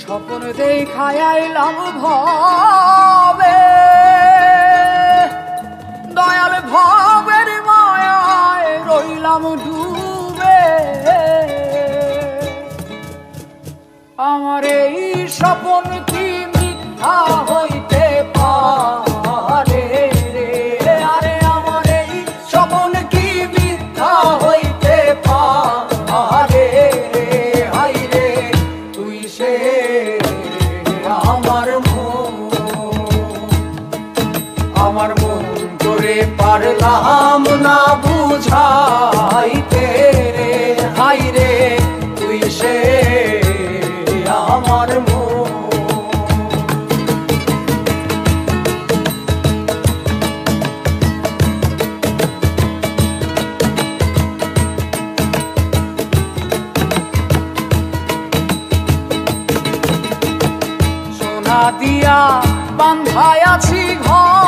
স্বপ্ন দেখায় আইলাম ভবে। দয়াল ভবের মায়ায় রইলাম ডুবে। আমার এই স্বপ্ন কি মিথ্যা করে পারলাম না বুঝাইতে রে। হাই রে তুই সে আমার দিয়া বান্ধায় আছি ঘর।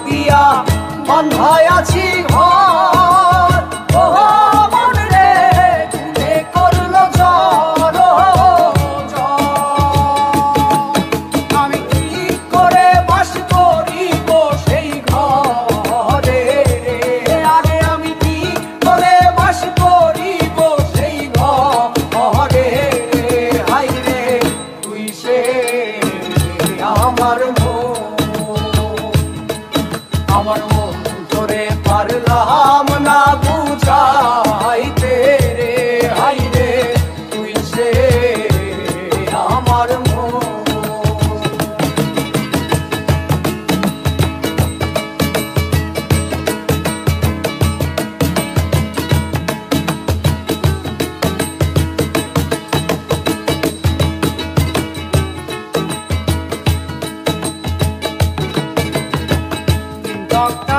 দিয়া বন্ধ আছি ঘর পারলাম না বুঝাইতে রে হাই রে তুই সে আমার নৌকা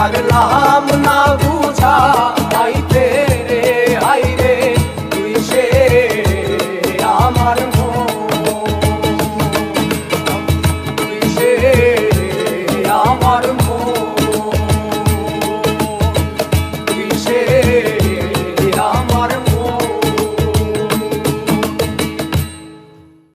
আমার মন ধরে পারলাম না বুঝা।